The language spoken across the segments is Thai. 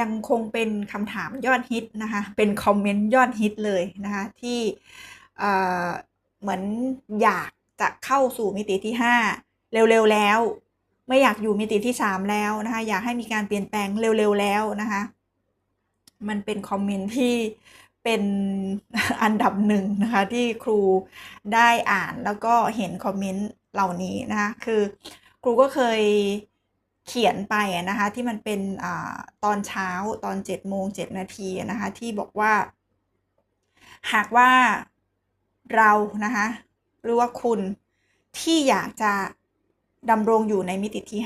ยังคงเป็นคำถามยอดฮิตนะคะ เป็นคอมเมนต์ยอดฮิตเลยนะคะ ที่เหมือนอยากจะเข้าสู่มิติที่ 5 เร็วๆแล้ว ไม่อยากอยู่มิติที่ 3 แล้วนะคะ อยากให้มีการเปลี่ยนแปลงเร็วๆแล้วนะคะ มันเป็นคอมเมนต์ที่เป็นอันดับหนึ่งนะคะ ที่ครูได้อ่านแล้วก็เห็นคอมเมนต์เหล่านี้นะคะ คือครูก็เคย เขียนไปนะคะที่มันเป็นอตอนเช้าตอน7โมง7นาทีนะคะที่บอกว่า หากว่าเรานะคะหรือว่าคุณที่อยากจะดำรงอยู่ในมิติที่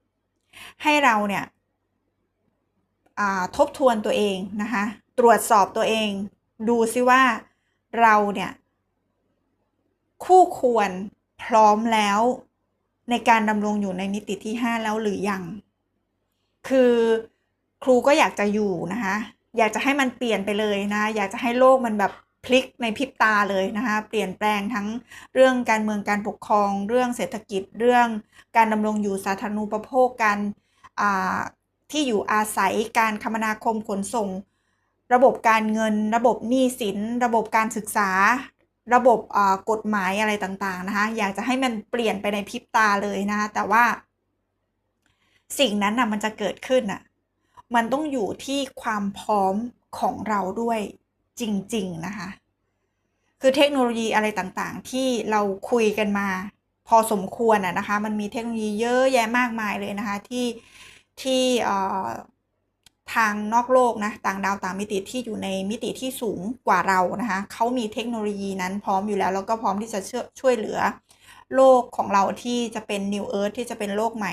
5 ให้เราเนี่ยทบทวนตัวเองนะคะตรวจสอบตัวเอง ดูซิว่าเราเนี่ยคู่ควรพร้อมแล้ว ในการดำรงอยู่ในมิติที่ 5 แล้วหรือยัง คือครูก็อยากจะอยู่นะคะ อยากจะให้มันเปลี่ยนไปเลยนะ อยากจะให้โลกมันแบบพลิกในพริบตาเลยนะคะเปลี่ยนแปลงทั้งเรื่องการเมืองการปกครอง เรื่องเศรษฐกิจเรื่องการดำรงอยู่สาธารณูปโภคการที่อยู่อาศัยการคมนาคมขนส่ง ระบบการเงิน ระบบหนี้สิน ระบบการศึกษา ระบบกฎหมายอะไรต่างๆนะคะอยากจะให้มันเปลี่ยนไปในพริบตาเลยนะคะแต่ว่า สิ่งนั้นน่ะมันจะเกิดขึ้นน่ะมันต้องอยู่ที่ความพร้อมของเราด้วยจริง ๆ นะคะ คือเทคโนโลยีอะไรต่างๆ ที่เราคุยกันมา พอสมควรอะนะคะ มันมีเทคโนโลยีเยอะแยะมากมายเลยนะคะ ที่ที่เอ่อ ทางนอกโลกนะต่างดาวต่างมิติที่อยู่ในมิติที่สูงกว่าเรานะคะเขามีเทคโนโลยีนั้นพร้อมอยู่แล้ว แล้วก็พร้อมที่จะช่วยเหลือ โลกของเราที่จะเป็น New Earth ที่จะเป็นโลกใหม่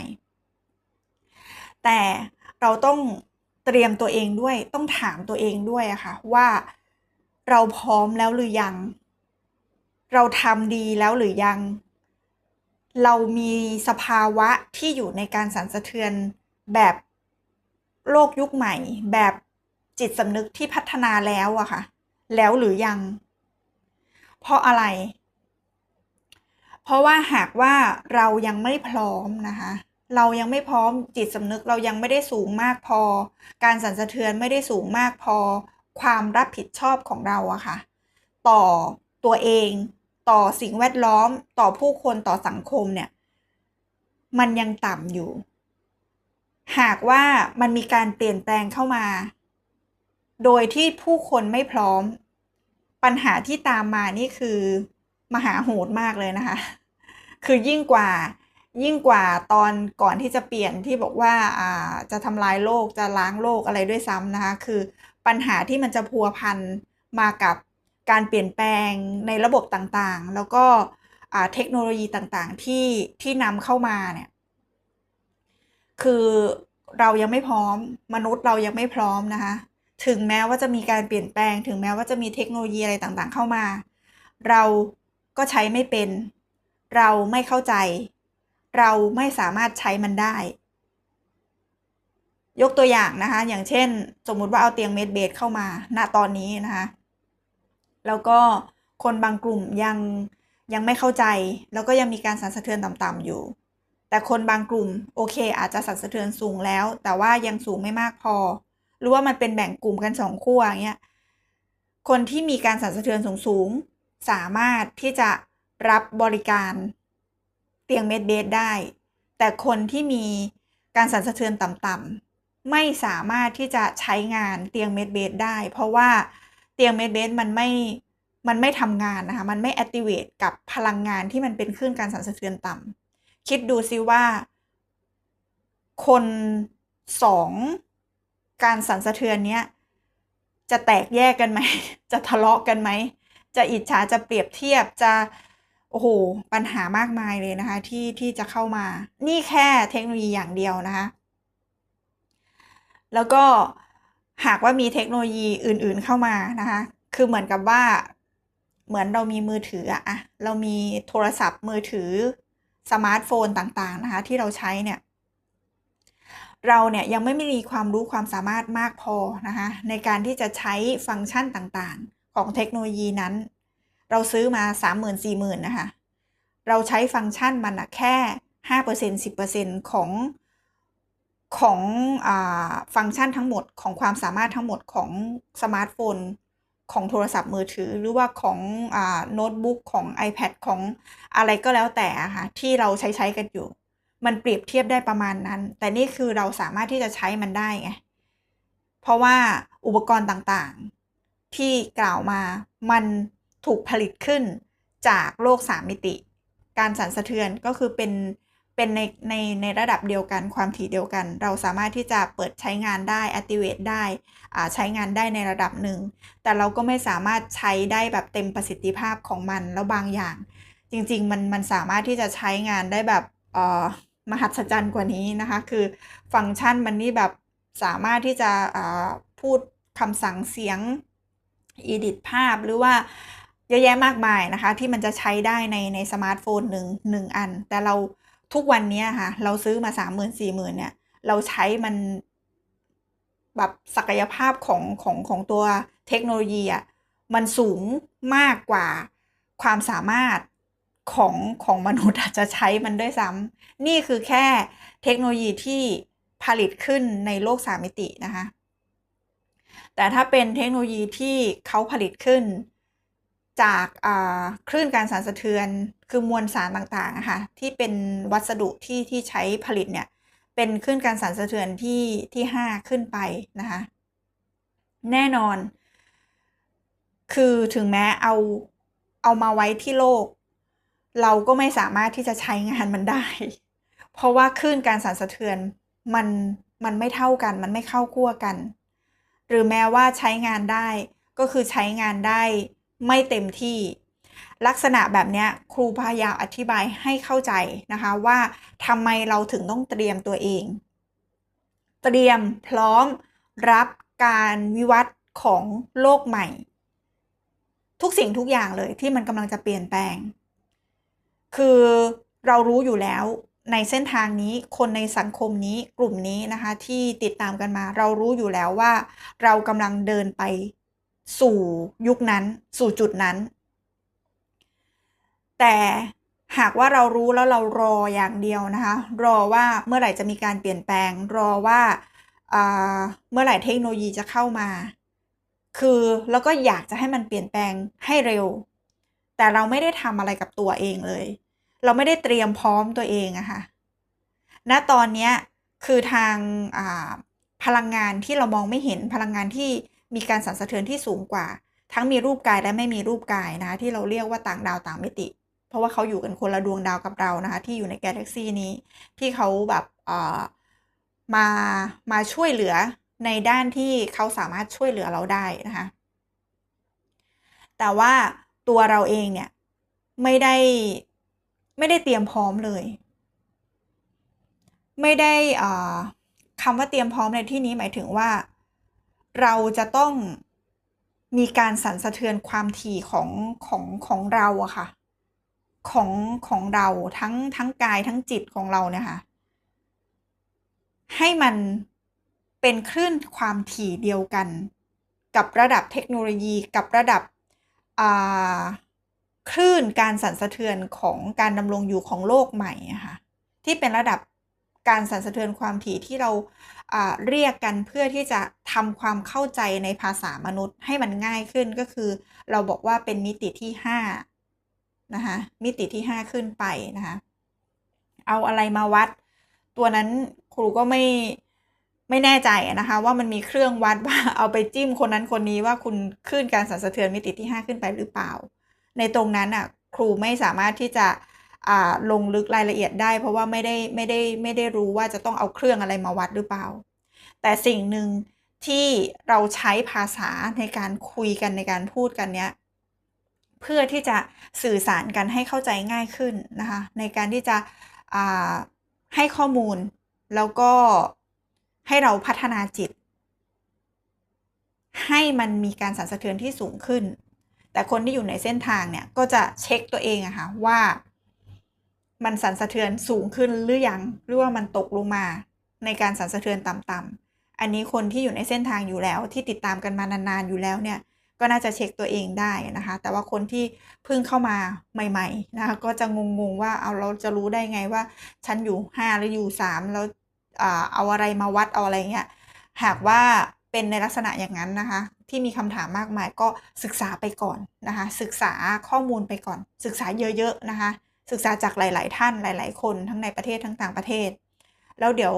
แต่เราต้องเตรียมตัวเองด้วยต้องถามตัวเองด้วยอะค่ะว่าเราพร้อมแล้วหรือยัง เราทำดีแล้วหรือยัง เรามีสภาวะที่อยู่ในการสั่นสะเทือนแบบ โลกยุคใหม่ แบบจิตสำนึกที่พัฒนาแล้วอะค่ะ แล้วหรือยัง เพราะอะไร เพราะว่าหากว่าเรายังไม่พร้อมนะคะ เรายังไม่พร้อมจิตสำนึกเรายังไม่ได้สูงมากพอ การสั่นสะเทือนไม่ได้สูงมากพอ ความรับผิดชอบของเราอะค่ะ ต่อตัวเองต่อสิ่งแวดล้อมต่อผู้คนต่อสังคมเนี่ย มันยังต่ำอยู่ หากว่ามันมีการเปลี่ยนแปลงเข้ามา โดยที่ผู้คนไม่พร้อม ปัญหาที่ตามมานี่คือมหาโหดมากเลยนะคะ คือยิ่งกว่ายิ่งกว่าตอนก่อนที่จะเปลี่ยนที่บอกว่าอ่าจะทำลายโลกจะล้างโลกอะไรด้วยซ้ำนะคะคือปัญหาที่มันจะพัวพันมากับการเปลี่ยนแปลงในระบบต่างๆ แล้วก็เทคโนโลยีต่างๆ ที่ที่นำเข้ามาเนี่ย คือเรายังไม่พร้อม มนุษย์เรายังไม่พร้อมนะคะ ถึงแม้ว่าจะมีการเปลี่ยนแปลง ถึงแม้ว่าจะมีเทคโนโลยีอะไรต่างๆ เข้ามา เราก็ใช้ไม่เป็น เราไม่เข้าใจ เราไม่สามารถใช้มันได้ ยกตัวอย่างนะคะ อย่างเช่น สมมุติว่าเอาเตียงเมดเบดเข้ามา ณตอนนี้นะคะ แล้วก็คนบางกลุ่มยังยังไม่เข้าใจ แล้วก็ยังมีการสั่นสะเทือนต่ำๆอยู่ แต่คนบางกลุ่มโอเค อาจจะสั่นสะเทือนสูงแล้ว แต่ว่ายังสูงไม่มากพอ หรือว่ามันเป็นแบ่งกลุ่มกันสองขั้วอย่างเงี้ยคนที่มีการสั่นสะเทือนสูงๆสามารถที่จะรับบริการเตียงเมดเบดได้ แต่คนที่มีการสั่นสะเทือนต่ำๆไม่สามารถที่จะใช้งานเตียงเมดเบดได้ เพราะว่าเตียงเมดเบดมันไม่มันไม่ทำงานนะคะมันไม่ activate กับพลังงานที่มันเป็นคลื่นการสั่นสะเทือนต่ำ คิดดูซิว่า คนสองการสั่นสะเทือนเนี้ยจะแตกแยกกันไหม จะทะเลาะกันไหม จะอิจฉาจะเปรียบเทียบจะโอ้โหปัญหามากมายเลยนะคะ ที่ที่จะเข้ามา นี่แค่เทคโนโลยีอย่างเดียวนะคะ แล้วก็หากว่ามีเทคโนโลยีอื่นๆเข้ามานะคะ คือเหมือนกับว่าเหมือนเรามีมือถืออะอะเรามีโทรศัพท์มือถือ สมาร์ทโฟนต่างๆนะคะที่เราใช้เนี่ยเราเนี่ยยังไม่มีความรู้ความสามารถมากพอนะคะในการที่จะใช้ฟังก์ชันต่างๆ ของเทคโนโลยีนั้น เราซื้อมา 30,000 40,000นะคะเราใช้ฟังก์ชันมันอะแค่ 5% 10%ของของอฟังก์ชันทั้งหมดของความสามารถทั้งหมดของสมาร์ทโฟน ของโทรศัพท์มือถือหรือว่าของอาโน้ตบุ๊กของ iPad ของอะไรก็แล้วแต่ค่ะที่เราใช้ใช้กันอยู่ มันเปรียบเทียบได้ประมาณนั้น แต่นี่คือเราสามารถที่จะใช้มันได้ไงเพราะว่าอุปกรณ์ต่างๆ ที่กล่าวมามันถูกผลิตขึ้นจากโลกสามมิติ การสั่นสะเทือนก็คือเป็น เป็นในในในระดับเดียวกันความถี่เดียวกัน เราสามารถที่จะเปิดใช้งานได้ activate ได้อ่าใช้งานได้ในระดับหนึ่ง แต่เราก็ไม่สามารถใช้ได้แบบเต็มประสิทธิภาพของมันแล้วบางอย่าง จริงๆ มันมันสามารถที่จะใช้งานได้แบบเออมหัศจรรย์กว่านี้นะคะ คือฟังก์ชันมันนี่แบบสามารถที่จะอ่าพูดคำสั่งเสียง edit ภาพหรือว่าเยอะแยะมากมายนะคะ ที่มันจะใช้ได้ในในสมาร์ทโฟนหนึ่งหนึ่งอัน แต่เรา ทุกวันนี้ค่ะ เราซื้อมาสามหมื่นสี่หมื่นเนี่ย เราใช้มันแบบศักยภาพของของของตัวเทคโนโลยีอะมันสูงมากกว่าความสามารถของของมนุษย์อาจจะใช้มันด้วยซ้ำนี่คือแค่เทคโนโลยีที่ผลิตขึ้นในโลกสามมิตินะคะ แต่ถ้าเป็นเทคโนโลยีที่เขาผลิตขึ้น จากคลื่นการสั่นสะเทือนคือมวลสารต่างๆอะค่ะที่เป็นวัสดุที่ที่ใช้ผลิตเนี่ยเป็นคลื่นการสั่นสะเทือนที่ที่ห้าขึ้นไปนะคะแน่นอน คือถึงแม้เอาเอามาไว้ที่โลก เราก็ไม่สามารถที่จะใช้งานมันได้ เพราะว่าคลื่นการสั่นสะเทือนมันมันไม่เท่ากัน มันไม่เข้าขั้วกัน หรือแม้ว่าใช้งานได้ก็คือใช้งานได้ ไม่เต็มที่ ลักษณะแบบนี้ครูพยายามอธิบายให้เข้าใจนะคะว่าทำไมเราถึงต้องเตรียมตัวเอง เตรียมพร้อมรับการวิวัฒน์ของโลกใหม่ ทุกสิ่งทุกอย่างเลยที่มันกำลังจะเปลี่ยนแปลง คือเรารู้อยู่แล้วในเส้นทางนี้คนในสังคมนี้กลุ่มนี้นะคะที่ติดตามกันมา เรารู้อยู่แล้วว่า เรากำลังเดินไป สู่ยุคนั้น สู่จุดนั้น แต่หากว่าเรารู้แล้วเรารออย่างเดียวนะคะ รอว่าเมื่อไหร่จะมีการเปลี่ยนแปลง รอว่าเมื่อไหร่เทคโนโลยีจะเข้ามา คือแล้วก็อยากจะให้มันเปลี่ยนแปลงให้เร็ว แต่เราไม่ได้ทำอะไรกับตัวเองเลย เราไม่ได้เตรียมพร้อมตัวเองอะคะ่ะณตอนนี้คือทางพลังงานที่เรามองไม่เห็นพลังงานที่ มีการสั่นสะเทือนที่สูงกว่า ทั้งมีรูปกายและไม่มีรูปกายนะที่เราเรียกว่าต่างดาวต่างมิติ เพราะว่าเขาอยู่กันคนละดวงดาวกับเรานะคะที่อยู่ในกาแล็กซีนี้ ที่เขาแบบเออมามาช่วยเหลือในด้านที่เขาสามารถช่วยเหลือเราได้นะคะแต่ว่าตัวเราเองเนี่ยไม่ได้ไม่ได้เตรียมพร้อมเลย ไม่ได้คำว่าเตรียมพร้อมในที่นี้หมายถึงว่า เราจะต้องมีการสั่นสะเทือนความถี่ของของของเราอะค่ะ ของของเราทั้งทั้งกายทั้งจิตของเราเนี่ยค่ะ ให้มันเป็นคลื่นความถี่เดียวกัน กับระดับเทคโนโลยีกับระดับคลื่นการสั่นสะเทือนของการดำรงอยู่ของโลกใหม่ะค่ะที่เป็นระดับ การสั่นสะเทือนความถี่ที่เราเรียกกันเพื่อที่จะทำความเข้าใจในภาษามนุษย์ให้มันง่ายขึ้นก็คือ เราบอกว่าเป็นมิติที่5นะคะมิติที่ 5 ขึ้นไปนะคะเอาอะไรมาวัด ตัวนั้นครูก็ไม่ไม่แน่ใจนะคะว่ามันมีเครื่องวัดว่าเอาไปจิ้มคนนั้นคนนี้ว่าคุณขึ้นการสั่นสะเทือนมิติที่ 5 ขึ้นไปหรือเปล่า ในตรงนั้นอะครูไม่สามารถที่จะ ลงลึกรายละเอียดได้ เพราะว่าไม่ได้ไม่ได้ไม่ได้รู้ว่าจะต้องเอาเครื่องอะไรมาวัดหรือเปล่า แต่สิ่งหนึ่งที่เราใช้ภาษาในการคุยกันในการพูดกันเนี้ยเพื่อที่จะสื่อสารกันให้เข้าใจง่ายขึ้นนะคะในการที่จะให้ข้อมูลแล้วก็ให้เราพัฒนาจิต ให้มันมีการสั่นสะเทือนที่สูงขึ้น แต่คนที่อยู่ในเส้นทางเนี่ยก็จะเช็คตัวเองอะคะ่ะว่า มันสั่นสะเทือนสูงขึ้นหรือยังหรือว่ามันตกลงมา ในการสั่นสะเทือนต่ำๆอันนี้คนที่อยู่ในเส้นทางอยู่แล้วที่ติดตามกันมานานๆอยู่แล้วเนี่ยก็น่าจะเช็คตัวเองได้นะคะ แต่ว่าคนที่เพิ่งเข้ามาใหม่ ๆ นะคะ ก็จะงงๆว่าเอาเราจะรู้ได้ไงว่า ฉันอยู่ 5 หรืออยู่ 3 แล้วเอาอะไรมาวัดเอาอะไรเงี้ยหากว่าเป็นในลักษณะอย่างนั้นนะคะ ที่มีคำถามมากมายก็ศึกษาไปก่อนนะคะ ศึกษาข้อมูลไปก่อน ศึกษาเยอะๆนะคะ ศึกษาจากหลาย ๆ ท่านหลาย ๆ คนทั้งในประเทศทั้งต่างประเทศ แล้วเดี๋ยว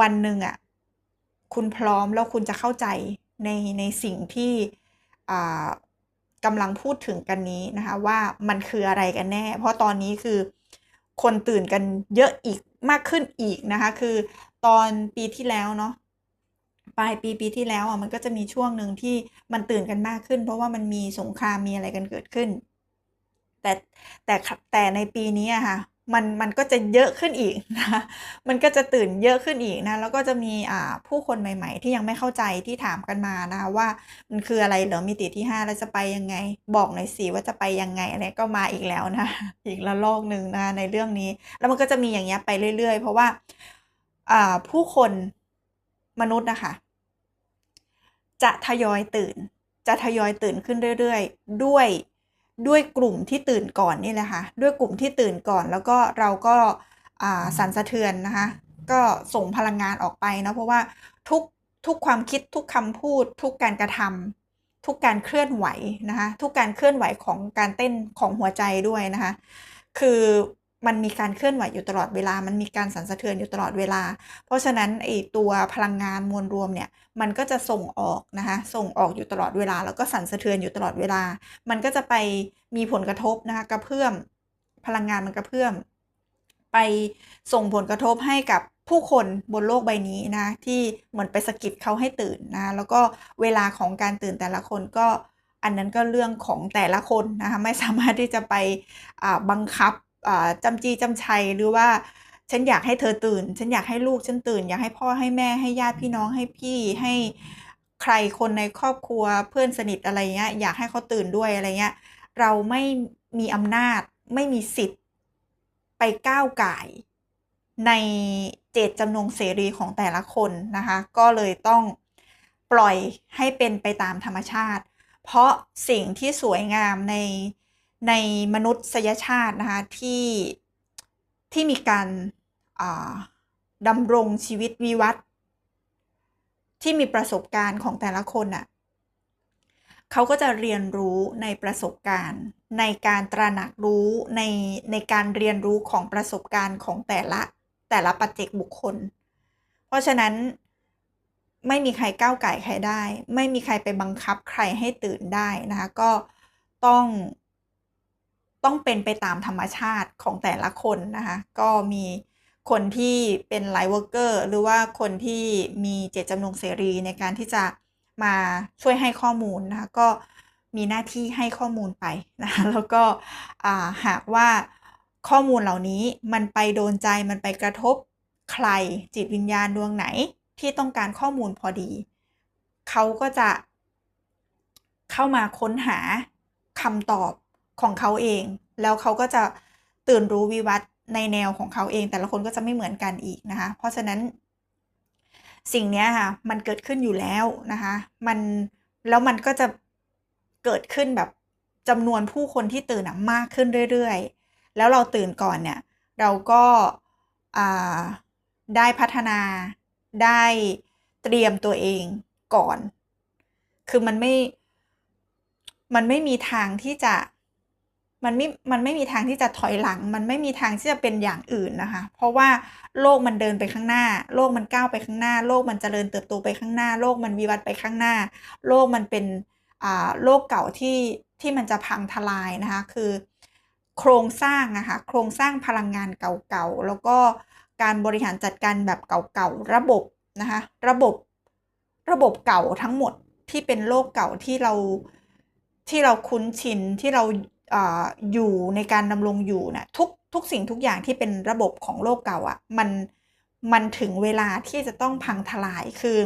วันหนึ่งอะคุณพร้อมแล้วคุณจะเข้าใจในในสิ่งที่กำลังพูดถึงกันนี้นะคะว่ามันคืออะไรกันแน่ เพราะตอนนี้คือคนตื่นกันเยอะอีกมากขึ้นอีกนะคะ คือตอนปีที่แล้วเนาะปลายปีปีที่แล้วอะมันก็จะมีช่วงหนึ่งที่มันตื่นกันมากขึ้น เพราะว่ามันมีสงครามมีอะไรกันเกิดขึ้น แต่แต่แต่ในปีนี้อะค่ะมันมันก็จะเยอะขึ้นอีกนะคะมันก็จะตื่นเยอะขึ้นอีกนะ แล้วก็จะมีอ่าผู้คนใหม่ ๆ ที่ยังไม่เข้าใจที่ถามกันมานะว่ามันคืออะไรเหรอมิติที่ห้าแล้วจะไปยังไง บอกหน่อยสิว่าจะไปยังไงอะไรก็มาอีกแล้วนะ อีกละลอกหนึ่งนะในเรื่องนี้ แล้วมันก็จะมีอย่างเงี้ยไปเรื่อย ๆ เพราะว่าอ่าผู้คนมนุษย์นะคะ จะทยอยตื่น จะทยอยตื่นขึ้นเรื่อย ๆ ด้วย ด้วยกลุ่มที่ตื่นก่อนนี่แหละค่ะ ด้วยกลุ่มที่ตื่นก่อน แล้วก็เราก็สั่นสะเทือนนะคะ ก็ส่งพลังงานออกไปนะเพราะว่าทุกทุกความคิดทุกคำพูด ทุกการกระทำทุกการเคลื่อนไหวนะคะ ทุกการเคลื่อนไหวของการเต้นของหัวใจด้วยนะคะ คือ มันมีการเคลื่อนไหวอยู่ตลอดเวลา มันมีการสั่นสะเทือนอยู่ตลอดเวลา เพราะฉะนั้นไอตัวพลังงานมวลรวมเนี่ย มันก็จะส่งออกนะคะ ส่งออกอยู่ตลอดเวลา แล้วก็สั่นสะเทือนอยู่ตลอดเวลา มันก็จะไปมีผลกระทบนะคะกระเพื่อม พลังงานมันกระเพื่อม ไปส่งผลกระทบให้กับผู้คนบนโลกใบนี้นะที่เหมือนไปสะกิดเขาให้ตื่นนะแล้วก็เวลาของการตื่นแต่ละคนก็อันนั้นก็เรื่องของแต่ละคนนะคะไม่สามารถที่จะไปบังคับ จำจีจำชัยหรือว่า ฉันอยากให้เธอตื่น ฉันอยากให้ลูกฉันตื่น อยากให้พ่อให้แม่ให้ญาติพี่น้องให้พี่ให้ใครคนในครอบครัวเพื่อนสนิทอะไรเงี้ยอยากให้เขาตื่นด้วยอะไรเงี้ยเราไม่มีอำนาจไม่มีสิทธิ์ ไปก้าวไก่ในเจตจำนงเสรีของแต่ละคนนะคะ ก็เลยต้องปล่อยให้เป็นไปตามธรรมชาติ เพราะสิ่งที่สวยงามใน ในมนุษยชาตินะคะที่ที่มีการดำรงชีวิตวิวัฒน์ที่มีประสบการณ์ของแต่ละคนอะ่ะเขาก็จะเรียนรู้ในประสบการณ์ ในการตระหนักรู้ในในการเรียนรู้ของประสบการณ์ของแต่ละแต่ละปัจเจกบุคคล เพราะฉะนั้นไม่มีใครก้าวไก่ใครได้ ไม่มีใครไปบังคับใครให้ตื่นได้นะคะก็ต้อง ต้องเป็นไปตามธรรมชาติของแต่ละคนนะคะ ก็มีคนที่เป็นไลฟ์เวอร์กเกอร์หรือว่าคนที่มีเจตจำนงเสรีในการที่จะมาช่วยให้ข้อมูลนะคะก็มีหน้าที่ให้ข้อมูลไปนะคะแล้วก็หากว่าข้อมูลเหล่านี้มันไปโดนใจมันไปกระทบใครจิตวิญญาณดวงไหนที่ต้องการข้อมูลพอดี เขาก็จะเข้ามาค้นหาคำตอบ ของเขาเอง แล้วเขาก็จะตื่นรู้วิวัฒในแนวของเขาเอง แต่ละคนก็จะไม่เหมือนกันอีกนะคะ เพราะฉะนั้น สิ่งนี้ค่ะ มันเกิดขึ้นอยู่แล้วนะคะ มันแล้วมันก็จะเกิดขึ้นแบบจำนวนผู้คนที่ตื่นมากขึ้นเรื่อยๆ แล้วเราตื่นก่อนเนี่ย เราก็ได้พัฒนาได้เตรียมตัวเองก่อน คือมันไม่ มันไม่มีทางที่จะ มันไม่มันไม่มีทางที่จะถอยหลัง มันไม่มีทางที่จะเป็นอย่างอื่นนะคะ เพราะว่าโลกมันเดินไปข้างหน้า โลกมันก้าวไปข้างหน้า โลกมันจเจริญเติบโตไปข้างหน้า โลกมันวิวัฒน์ไปข้างหน้า โลกมันเป็นอ่าโลกเก่าที่ที่มันจะพังทลายนะคะ คือ โครงสร้างนะคะ โครงสร้างพลังงานเก่าๆ แล้วก็การบริหารจัดการแบบเก่าๆ ระบบนะคะ ระบบ ระบบเก่าทั้งหมดที่เป็นโลกเก่าที่เราที่เราคุ้นชินที่เรา อยู่ในการดำรงอยู่นะทุกทุกสิ่งทุกอย่างที่เป็นระบบของโลกเก่าอะ่ะมันมันถึงเวลาที่จะต้องพังทลายคือ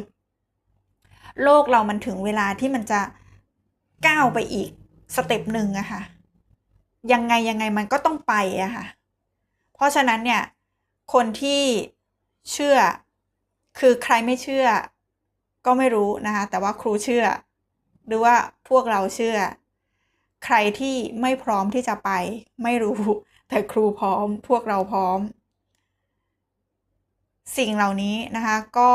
โลกเรามันถึงเวลาที่มันจะก้าวไปอีกสเต็ปหนึ่งอะค่ะยังไงยังไงมันก็ต้องไปอะค่ะเพราะฉะนั้นเนี่ยคนที่เชื่อคือใครไม่เชื่อก็ไม่รู้นะคะแต่ว่าครูเชื่อ หรือว่าพวกเราเชื่อ ใครที่ไม่พร้อมที่จะไป ไม่รู้ แต่ครูพร้อม พวกเราพร้อม สิ่งเหล่านี้นะคะ ก็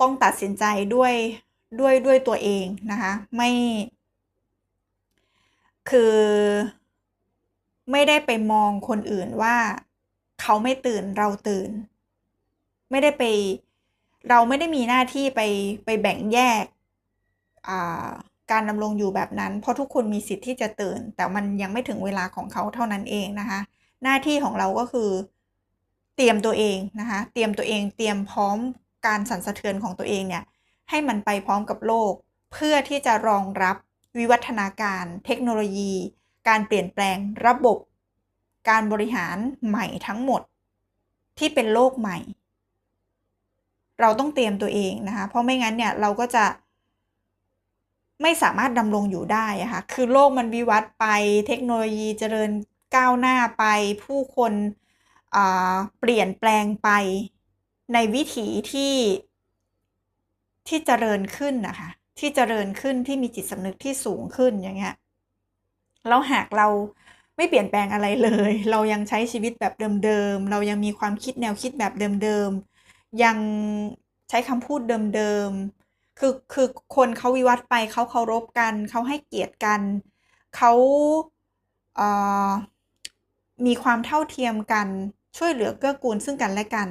ต้องตัดสินใจด้วยด้วยด้วยตัวเองนะคะ ไม่ คือไม่ได้ไปมองคนอื่นว่า เขาไม่ตื่นเราตื่น ไม่ได้ไป เราไม่ได้มีหน้าที่ไปไปแบ่งแยกอ่า การดำรงอยู่แบบนั้น เพราะทุกคนมีสิทธิ์ที่จะตื่น แต่มันยังไม่ถึงเวลาของเขาเท่านั้นเองนะคะ หน้าที่ของเราก็คือ เตรียมตัวเองนะคะ เตรียมตัวเองเตรียมพร้อมการสั่นสะเทือนของตัวเองเนี่ยให้มันไปพร้อมกับโลก เพื่อที่จะรองรับวิวัฒนาการ เทคโนโลยี การเปลี่ยนแปลงระบบ การบริหารใหม่ทั้งหมด ที่เป็นโลกใหม่ เราต้องเตรียมตัวเองนะคะ เพราะไม่งั้นเนี่ยเราก็จะ ไม่สามารถดำรงอยู่ได้ะคะ่ะคือโลกมันวิวัฒน์ไปเทคโนโลยีเจริญก้าวหน้าไป ผู้คนเปลี่ยนแปลงไปในวิถีที่ที่เจริญขึ้นนะคะที่เจริญขึ้นที่มีจิตสำนึกที่สูงขึ้นอย่างเงี้ยแล้วหากเราไม่เปลี่ยนแปลงอะไรเลย เรายังใช้ชีวิตแบบเดิมๆ เรายังมีความคิดแนวคิดแบบเดิมๆ ยังใช้คำพูดเดิมๆ คือคือคนเขาวิวัฒน์ไปเขาเคารพกันเขาให้เกียรติกันเขาเอ่อมีความเท่าเทียมกันช่วยเหลือเกื้อกูลซึ่งกันและกัน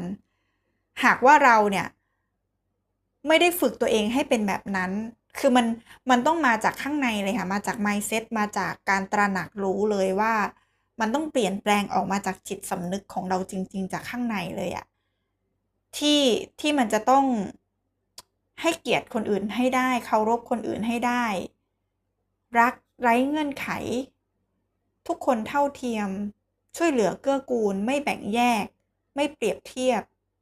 หากว่าเราเนี่ย ไม่ได้ฝึกตัวเองให้เป็นแบบนั้น คือมันมันต้องมาจากข้างในเลยค่ะมาจาก mindset มาจากการตระหนักรู้เลยว่า มันต้องเปลี่ยนแปลงออกมาจากจิตสำนึกของเราจริง ๆ จากข้างในเลยอะที่ที่มันจะต้อง ให้เกียรติคนอื่นให้ได้ เคารพคนอื่นให้ได้ รักไร้เงื่อนไข ทุกคนเท่าเทียม ช่วยเหลือเกื้อกูล ไม่แบ่งแยก ไม่เปรียบเทียบ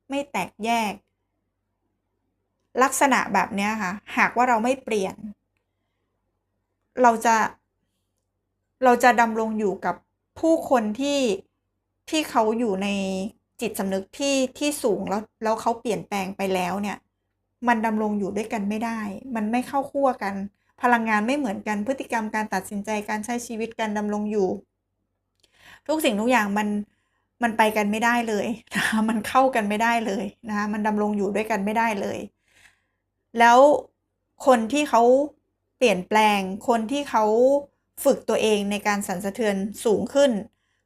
ไม่แตกแยก ลักษณะแบบนี้ค่ะ หากว่าเราไม่เปลี่ยน เราจะเราจะดำรงอยู่กับผู้คนที่ที่เขาอยู่ในจิตสำนึกที่ที่สูงแล้วแล้วเขาเปลี่ยนแปลงไปแล้วเนี่ย มันดำรงอยู่ด้วยกันไม่ได้ มันไม่เข้าคู่กัน พลังงานไม่เหมือนกัน พฤติกรรมการตัดสินใจการใช้ชีวิตการดำรงอยู่ ทุกสิ่งทุกอย่างมันมันไปกันไม่ได้เลยนะคะมันเข้ากันไม่ได้เลยนะคะมันดำรงอยู่ด้วยกันไม่ได้เลย แล้วคนที่เขาเปลี่ยนแปลง คนที่เขาฝึกตัวเองในการสั่นสะเทือนสูงขึ้น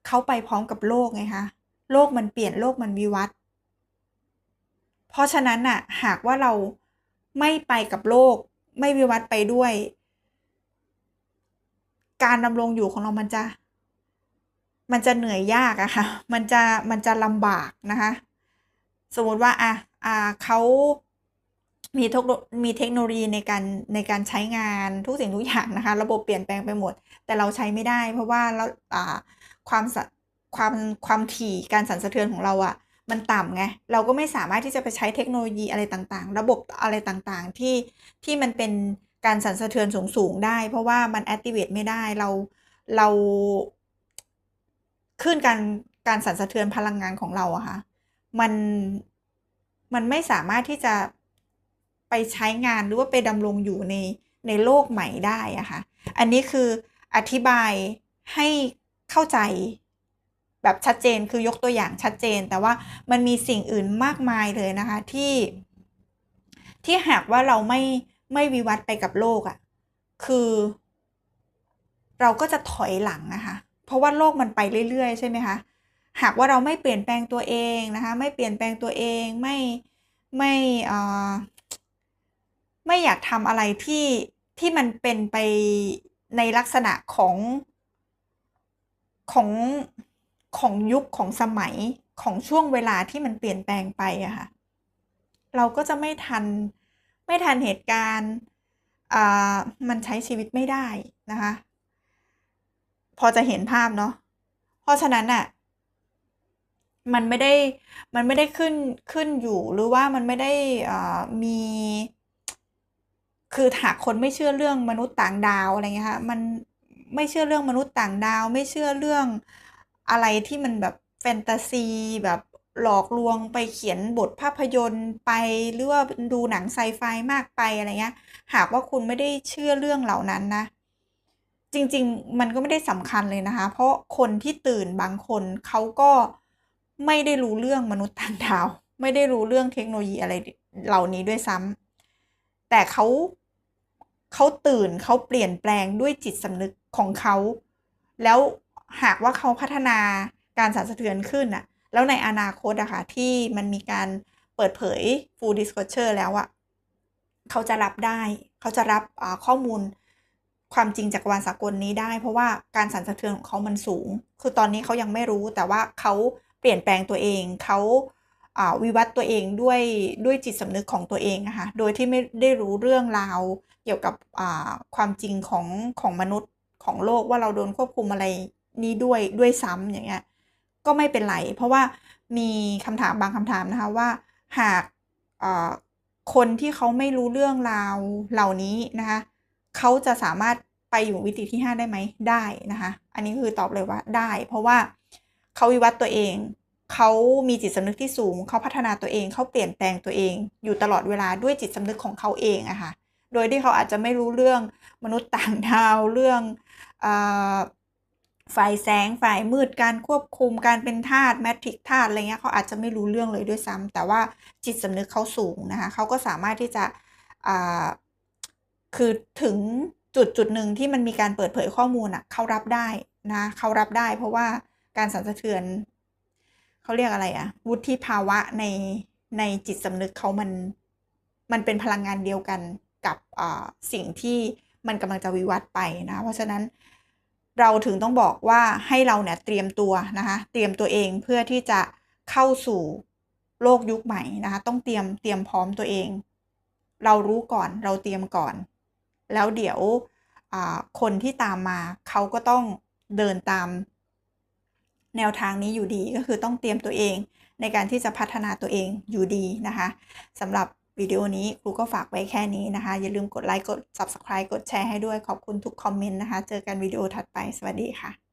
เขาไปพร้อมกับโลกไงคะ โลกมันเปลี่ยนโลกมันวิวัฒน์ เพราะฉะนั้นน่ะหากว่าเราไม่ไปกับโลก ไม่วิวัฒน์ไปด้วย การดำรงอยู่ของเรามันจะ มันจะเหนื่อยยากอะค่ะ มันจะมันจะลำบากนะคะ สมมติว่าอะอ่าเขามีทมีเทคโนโลยีในการในการใช้งานทุกสิ่งทุกอย่างนะคะ ระบบเปลี่ยนแปลงไปหมด แต่เราใช้ไม่ได้ เพราะว่าเราอ่าความความความถี่การสั่นสะเทือนของเราอะ มันต่ำไง เราก็ไม่สามารถที่จะไปใช้เทคโนโลยีอะไรต่างๆ ระบบอะไรต่างๆ ที่ที่มันเป็นการสั่นสะเทือนสูงๆได้ เพราะว่ามัน activate ไม่ได้เราเราขึ้นการการสั่นสะเทือนพลังงานของเราอะค่ะมันมันไม่สามารถที่จะไปใช้งานหรือว่าไปดำรงอยู่ในในโลกใหม่ได้อะค่ะ อันนี้คืออธิบายให้เข้าใจ แบบชัดเจนคือยกตัวอย่างชัดเจน แต่ว่ามันมีสิ่งอื่นมากมายเลยนะคะที่ ที่หากว่าเราไม่ไม่วิวัฒไปกับโลกอะคือ เราก็จะถอยหลังนะคะ เพราะว่าโลกมันไปเรื่อยๆ ใช่ไหมคะหากว่าเราไม่เปลี่ยนแปลงตัวเองนะคะ ไม่เปลี่ยนแปลงตัวเองไม่ไม่อ่ไม่อยากทำอะไรที่ที่มันเป็นไปในลักษณะของของ ของยุคของสมัยของช่วงเวลาที่มันเปลี่ยนแปลงไปอะค่ะ เราก็จะไม่ทันไม่ทันเหตุการณ์มันใช้ชีวิตไม่ได้นะคะ พอจะเห็นภาพเนาะเพราะฉะนั้นอะมันไม่ได้มันไม่ได้ขึ้นขึ้นอยู่หรือว่ามันไม่ได้มีคือหากคนไม่เชื่อเรื่องมนุษย์ต่างดาวอะไรเงี้ยค่ะมันไม่เชื่อเรื่องมนุษย์ต่างดาว ไม่เชื่อเรื่องอ อะไรที่มันแบบแฟนตาซีแบบหลอกลวงไปเขียนบทภาพยนตร์ไปหรือว่าดูหนังไซไฟมากไปอะไรเงี้ย หากว่าคุณไม่ได้เชื่อเรื่องเหล่านั้นนะ จริงๆ มันก็ไม่ได้สำคัญเลยนะคะ เพราะคนที่ตื่นบางคนเขาก็ไม่ได้รู้เรื่องมนุษย์ต่างดาว ไม่ได้รู้เรื่องเทคโนโลยีอะไรเหล่านี้ด้วยซ้ำแต่เขาเขาตื่นเขาเปลี่ยนแปลงด้วยจิตสำนึกของเขา แล้ว หากว่าเขาพัฒนาการสั่นสะเทือนขึ้นอะแล้วในอนาคตอะค่ะที่มันมีการเปิดเผย full disclosure แล้วอะเขาจะรับได้ เขาจะรับข้อมูลความจริงจากวารสากลนี้ได้ เพราะว่าการสั่นสะเทือนของเขามันสูง คือตอนนี้เขายังไม่รู้แต่ว่าเขาเปลี่ยนแปลงตัวเอง เขาวิวัฒน์ตัวเองด้วยด้วยจิตสำนึกของตัวเองนะคะโดยที่ไม่ได้รู้เรื่องราวเกี่ยวกับความจริงของของมนุษย์ของโลกว่าเราโดนควบคุมอะไร นี้ด้วยด้วยซ้ำอย่างเงี้ยก็ไม่เป็นไร เพราะว่ามีคำถามบางคำถามนะคะว่าหากคนที่เขาไม่รู้เรื่องราวเหล่านี้นะคะเขาจะสามารถไปอยู่วิธีที่ 5 ได้ไหมได้นะคะอันนี้คือตอบเลยว่าได้ เพราะว่าเขาวิวัฒน์ตัวเองเขามีจิตสำนึกที่สูง เขาพัฒนาตัวเอง เขาเปลี่ยนแปลงตัวเอง อยู่ตลอดเวลาด้วยจิตสำนึกของเขาเองอะคะ่ะ โดยที่เขาอาจจะไม่รู้เรื่องมนุษย์ต่างดาว เรื่อง ฝ่ายแสงฝ่ายมืดการควบคุมการเป็นธาตุแมทริกธาตุอะไรเงี้ยเขาอาจจะไม่รู้เรื่องเลยด้วยซ้ำแต่ว่าจิตสำนึกเขาสูงนะคะเขาก็สามารถที่จะคือถึงจุดจุดหนึ่งที่มันมีการเปิดเผยข้อมูลอะเขารับได้นะเขารับได้ เพราะว่าการสั่นสะเทือนเขาเรียกอะไรอะวุฒิภาวะในในจิตสำนึกเขามันมันเป็นพลังงานเดียวกันกับสิ่งที่มันกำลังจะวิวัฒน์ไปนะเพราะฉะนั้น เราถึงต้องบอกว่าให้เราเนี่ยเตรียมตัวนะคะเตรียมตัวเองเพื่อที่จะเข้าสู่โลกยุคใหม่นะคะต้องเตรียมเตรียมพร้อมตัวเอง เรารู้ก่อนเราเตรียมก่อน แล้วเดี๋ยวคนที่ตามมาเขาก็ต้องเดินตาม แนวทางนี้อยู่ดีก็คือต้องเตรียมตัวเองในการที่จะพัฒนาตัวเองอยู่ดีนะคะสำหรับ วิดีโอนี้ครูก็ฝากไว้แค่นี้นะคะ อย่าลืมกดไลค์กด Subscribe กดแชร์ให้ด้วยขอบคุณทุกคอมเมนต์นะคะ เจอกันวิดีโอถัดไปสวัสดีค่ะ